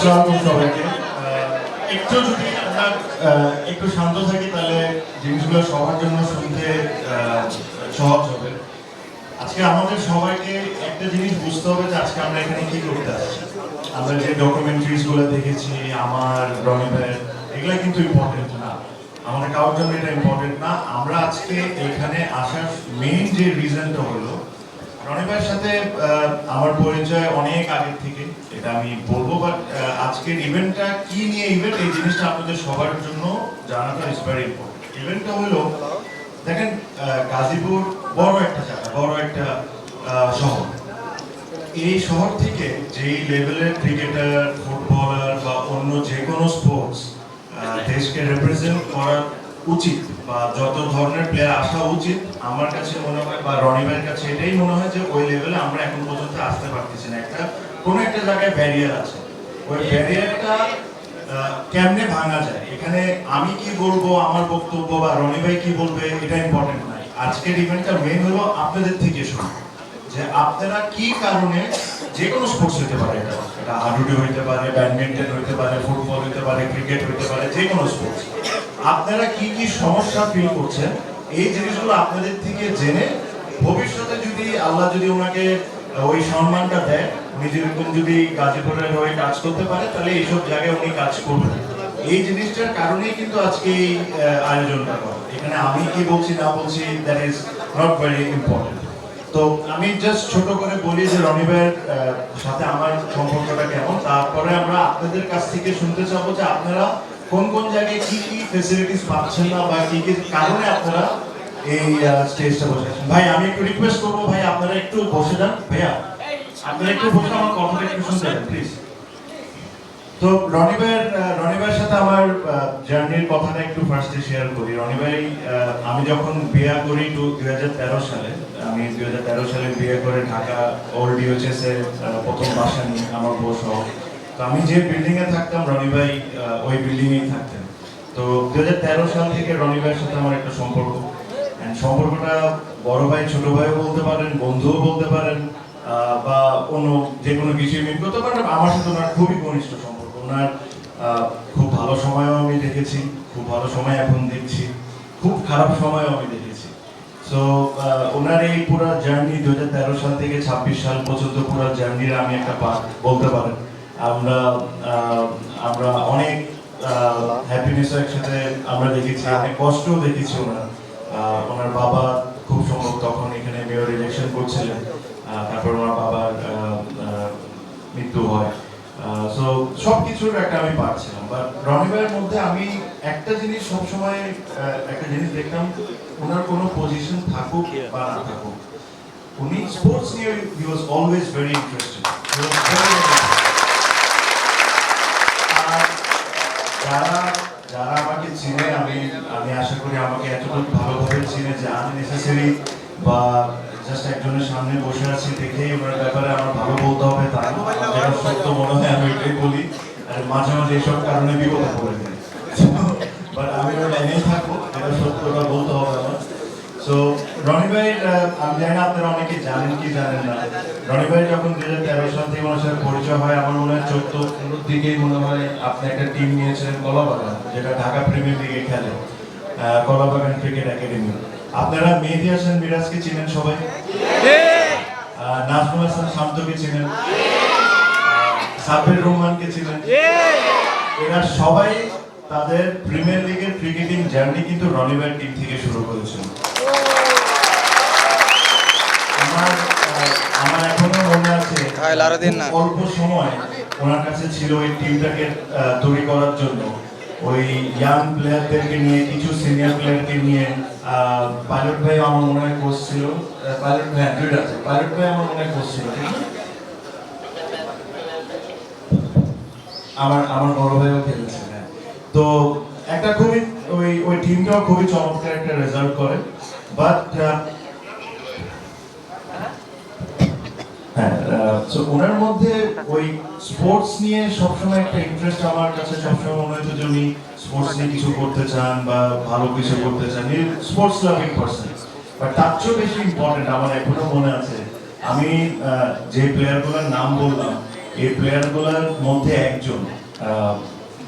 আসসালামু আলাইকুম একটু যদি আমরা একটু শান্ত থাকি, তাহলে জিনিসগুলো সবার জন্য শুনতে সহজ হবে। আজকে আমাদের সবাইকে একটা জিনিস বুঝতে হবে যে আজকে আমরা এখানে কি করতে আসছি। আমরা যে ডকুমেন্টারিজগুলো দেখেছি, আমার, রনি ভাইয়ের, এগুলো কিন্তু ইম্পর্টেন্ট না। আমাদের কারোর জন্য এটা ইম্পর্টেন্ট না। আমরা আজকে এখানে আসার মেইন যে রিজনটা হলো রনি সাথে আমার পরিচয় অনেক আগের থেকে, এটা আমি বলব বাট আজকের ইভেন্টটা কি নিয়ে ইভেন্ট এই জিনিসটা আপনাদের সবার জন্য জানাটা ইজ ভেরি ইম্পর্টেন্ট ইভেন্টটা হলো, দেখেন গাজীপুর বড় একটা জায়গা, বড় একটা শহর। এই শহর থেকে যেই লেভেলের ক্রিকেটার ফুটবলার বা অন্য যে কোনো স্পোর্টস দেশকে রিপ্রেজেন্ট করা উচিত, বা যত ধরনের প্লেয়ার আসা উচিত, আমার কাছে মনে হয়, বা রনি ভাইয়ের কাছে এটাই মনে হয় যে ওই লেভেলে আমরা এখন পর্যন্ত আসতে পারতেছি না। একটা, কোনো একটা জায়গায় ব্যারিয়ার আছে। ওই ব্যারিয়ারটা কেমনে ভাঙা যায়? এখানে আমি কি বলব, আমার বক্তব্য, বা রনি ভাই কি বলবে, এটা ইম্পর্টেন্ট নাই আজকের ইভেন্টটা মেন হলো আপনাদের থেকে শুরু যে আপনারা কি কারণে যে কোনো স্পোর্টস হতে পারে, এটা এটা হাডুডু হইতে পারে, ব্যাডমিন্টন হইতে পারে, ফুটবল হইতে পারে, ক্রিকেট হইতে পারে, যে কোনো স্পোর্টস আপনারা কি কি সমস্যা ফিল করছেন? এই জিনিসগুলো আপনাদের থেকে জেনে ভবিষ্যতে যদি আল্লাহ যদি ওনাকে ওই সম্মানটা দেয় উনি যেরকম যদি গাজীপুরের হয়ে কাজ করতে পারে, তাহলে এইসব জায়গায় উনি কাজ করবেন। এই জিনিসটার কারণেই কিন্তু আজকে এই আয়োজনটা করা। এখানে আমি কি বলছি, না বলছি that is not very important তো আমি জাস্ট ছোট করে বলি যে রনি ভাইয়ের সাথে আমার সম্পর্কটা কেমন। তারপরে আমরা আপনাদের কাছ থেকে শুনতে চাবো যে আপনারা কোন কোন জায়গায় কি কি ফেসিলিটিস পাচ্ছেন না বা কি কি কারণে আপনারা এই স্টেজটা বসে ভাই, আমি একটু রিকোয়েস্ট করব, ভাই, আপনারা একটু বসে যান। ভাইয়া, আপনারা একটু বসে আমার কথাটা একটু শুনতে প্লিজ তো রনি ভাইয়ের রনি ভাইয়ের সাথে আমার জার্নির কথাটা একটু ফার্স্টে শেয়ার করি। রনি ভাই আমি যখন বিয়ে করি টু দুই হাজার তেরো সালে আমি দুই হাজার তেরো সালে বিয়ে করে ঢাকা ওল্ড এর প্রথম বাসা নিয়ে আমার বউ সহ। তো আমি যে বিল্ডিং এ থাকতাম, রনি ভাই ওই বিল্ডিং এই থাকতেন। তো দুই সাল থেকে রনি ভাইয়ের সাথে আমার একটা সম্পর্ক। সম্পর্কটা বড় ভাই, ছোট ভাইও বলতে পারেন, বন্ধুও বলতে পারেন বা অন্য যে কোনো বিষয় মিট করতে পারেন। আমার সাথে ওনার খুবই ঘনিষ্ঠ সম্পর্ক। ওনার খুব ভালো সময়ও আমি দেখেছি, খুব ভালো সময় এখন দেখছি, খুব খারাপ সময়ও আমি দেখেছি। সো ওনার এই পুরো জার্নি দু হাজার তেরো সাল থেকে ছাব্বিশ সাল পর্যন্ত পুরো জার্নির আমি একটা বলতে পারেন। আমরা আমরা অনেক হ্যাপিনেস একসাথে আমরা দেখেছি, অনেক কষ্টও দেখেছি ওনার। ওনার বাবা খুব সম্ভব তখন এখানে মেয়র ইলেকশন করছিলেন। সবকিছুর একটা আমি পাচ্ছিলাম। বাট রনিবার মধ্যে আমি একটা জিনিস সবসময় একটা জিনিস দেখতাম, ওনার কোনো পজিশন থাকুক বা না থাকুক। উনি স্পোর্টস নিয়ে he was always very interested যারা যারা আমাকে চিনে, আমি আমি আশা করি আমাকে এতটুকু ভালোভাবে চিনে যে আননেসেসারি বা জাস্ট একজনের সামনে বসে আছি দেখেই ওনার ব্যাপারে আমার ভালো বলতে হবে তা যেটা সত্য মনে হয় আমি এটাই বলি। আর মাঝে মাঝে কারণে বিপদে পড়ে যাই বাট আমি থাকব বলতে হবে আমার। রনি ভাই আমি জানি না আপনারা অনেকে জানেন কি জানেন না। রনি ভাই, যখন দুই হাজার তেরো সাল থেকে ওনার সাথে পরিচয় হয়, আমার মনে হয় চোদ্দ পনেরোর দিকেই মনে হয় আপনি একটা টিম নিয়েছিলেন কলাবাগান, যেটা ঢাকা প্রিমিয়ার লিগে খেলে। কলাবাগান ক্রিকেট একাডেমি আপনারা মেহেদি হাসান মিরাজকে চিনেন সবাই? নাজমুল হাসান শান্তকে চিনেন। সাব্বির রহমানকে চিনেন। এরা সবাই তাদের প্রিমিয়ার লিগের ক্রিকেটিং জার্নি কিন্তু রনিবার টিম থেকে শুরু করেছিল আমার আমার এখনও মনে আছে অল্প সময় ওনার কাছে ছিল ওই টিমটাকে তৈরি করার জন্য। ওই ইয়াং প্লেয়ারদেরকে নিয়ে, কিছু সিনিয়র প্লেয়ারকে নিয়ে পাইলট ভাই আমার মনে হয় কোচ ছিল। পাইলট ভাই দুইটা আছে। পাইলট ভাই আমার মনে হয় কোচ ছিল আমার আমার বড় ভাইও খেলেছে হ্যাঁ। তো একটা খুবই, ওই ওই টিমটাও খুবই চমৎকার একটা রেজাল্ট করে। বাট হ্যাঁ সো ওনার মধ্যে ওই স্পোর্টস নিয়ে সবসময় একটা ইন্টারেস্ট আমার কাছে, সবসময় মনে হতো যে উনি স্পোর্টস নিয়ে কিছু করতে চান বা ভালো কিছু করতে চান। স্পোর্টস লাভিং পার্সন বাট তার চেয়ে বেশি ইম্পর্টেন্ট আমার এখনও মনে আছে, আমি যে প্লেয়ারগুলোর নাম বললাম, এই প্লেয়ারগুলোর মধ্যে একজন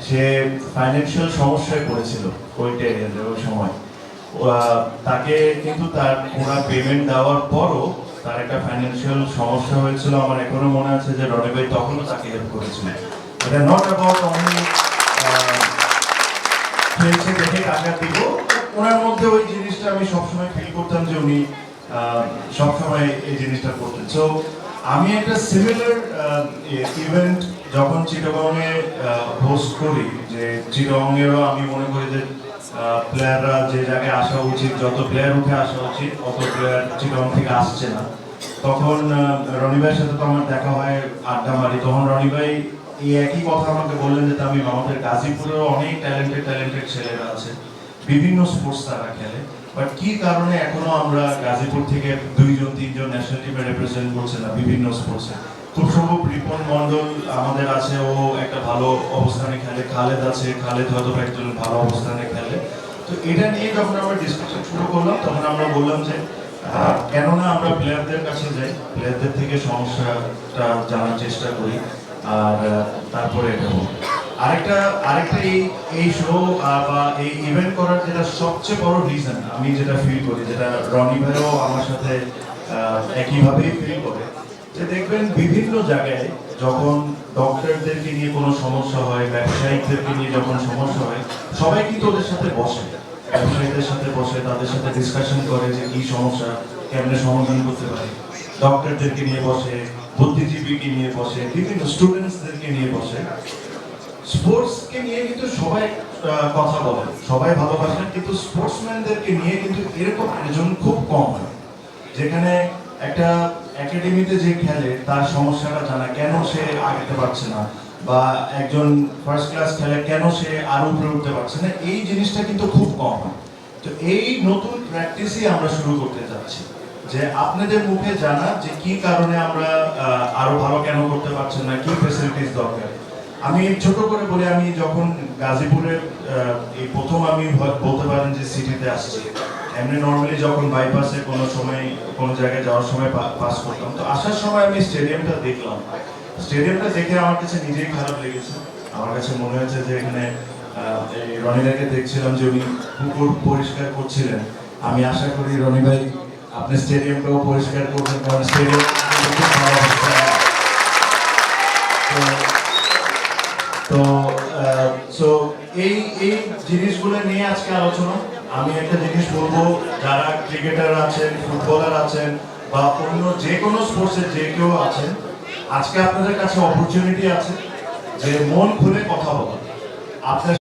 সে ফাইন্যান্সিয়াল সমস্যায় পড়েছিল টে- ওই সময়। তাকে কিন্তু তার পুরো পেমেন্ট দেওয়ার পরও তার একটা ফাইন্যান্সিয়াল সমস্যা হয়েছিল, আমার এখনও মনে আছে যে রনি ভাই তখনও তাকে হেল্প করেছিল। এটা নট অ্যাবাউট অনলি খেলছে দেখে টাকা দিব, ওনার মধ্যে ওই জিনিসটা আমি সবসময় ফিল করতাম যে উনি সবসময় এই জিনিসটা করতেন। সো আমি একটা সিমিলার ইভেন্ট যখন চিটাগংয়ে হোস্ট করি, যে চিটাগংয়েরও আমি মনে করি যে প্লেয়াররা যে জায়গায় আসা উচিত, যত প্লেয়ার উঠে আসা উচিত, অত প্লেয়ার চিটাগং থেকে আসছে না। তখন রনি ভাইয়ের সাথে তো আমার দেখা হয়, আড্ডা মারি। তখন রনি ভাই এই একই কথা আমাকে বললেন যে, তামিম, আমাদের গাজীপুরেও অনেক ট্যালেন্টেড ট্যালেন্টেড ছেলেরা আছে। বিভিন্ন স্পোর্টস তারা খেলে। বাট কি কারণে এখনও আমরা গাজীপুর থেকে দুইজন, তিনজন ন্যাশনাল টিমে রিপ্রেজেন্ট করছে না বিভিন্ন স্পোর্টসে খুব সম্ভব মন্ডল আমাদের আছে, ও একটা ভালো অবস্থানে খেলে। খালেদ আছে, খালেদ হয়তো একজন ভালো অবস্থানে খেলে। তো এটা নিয়ে যখন আমরা ডিসকাশন শুরু করলাম, তখন আমরা বললাম যে কেননা আমরা প্লেয়ারদের কাছে যাই প্লেয়ারদের থেকে সমস্যাটা জানার চেষ্টা করি, আর তারপরে এটা আরেকটা আরেকটা এই এই শো বা এই ইভেন্ট করার যেটা সবচেয়ে বড় রিজন আমি যেটা ফিল করি, যেটা রনি ভাইও আমার সাথে একইভাবেই ফিল করে যে দেখবেন বিভিন্ন জায়গায় যখন ডক্টরদেরকে নিয়ে কোনো সমস্যা হয় ব্যবসায়িকদেরকে নিয়ে যখন সমস্যা হয়, সবাই কিন্তু ওদের সাথে বসে। ব্যবসায়ীদের সাথে বসে, তাদের সাথে ডিসকাশন করে যে কি সমস্যা, কেমনে সমাধান করতে পারে। ডক্টরদেরকে নিয়ে বসে, বুদ্ধিজীবীকে নিয়ে বসে, বিভিন্ন স্টুডেন্টসদেরকে নিয়ে বসে। স্পোর্টসকে নিয়ে কিন্তু সবাই কথা বলে। সবাই ভালোবাসেন কিন্তু স্পোর্টসম্যানদেরকে নিয়ে কিন্তু এরকম আয়োজন খুব কম হয়। যেখানে একটা একাডেমিতে যে খেলে, তার সমস্যাটা জানা। কেন সে আগাতে পারছে না? বা একজন ফার্স্ট ক্লাস খেলে কেন সে আরও উপরে উঠতে পারছে না? এই জিনিসটা কিন্তু খুব কম। তো এই নতুন প্র্যাকটিসই আমরা শুরু করতে যাচ্ছি। যে আপনাদের মুখে জানা যে কি কারণে আমরা আরও ভালো কেন করতে পারছেন না? কি ফেসিলিটিস দরকার? আমি ছোট করে বলে, আমি যখন গাজীপুরের এই প্রথম আমি বলতে পারেন যে সিটিতে আসছি, এমনি নর্মালি যখন বাইপাসে কোনো সময়, কোনো জায়গায় যাওয়ার সময় পাস করতাম, তো আসার সময় আমি স্টেডিয়ামটা দেখলাম। স্টেডিয়ামটা দেখে আমার কাছে নিজেই খারাপ লেগেছে। আমার কাছে মনে হয়েছে যে এখানে রনিদাকে দেখছিলাম যে উনি পুকুর পরিষ্কার করছিলেন। আমি আশা করি রনি ভাই, আপনি স্টেডিয়ামটাও পরিষ্কার করবেন, কারণ স্টেডিয়াম এই এই জিনিসগুলো নিয়ে আজকে আলোচনা। আমি একটা জিনিস বলব, যারা ক্রিকেটার আছেন, ফুটবলার আছেন, বা অন্য যে কোনো স্পোর্টসের যে কেউ আছেন, আজকে আপনাদের কাছে অপরচুনিটি আছে যে মন খুলে কথা বলা। আপনার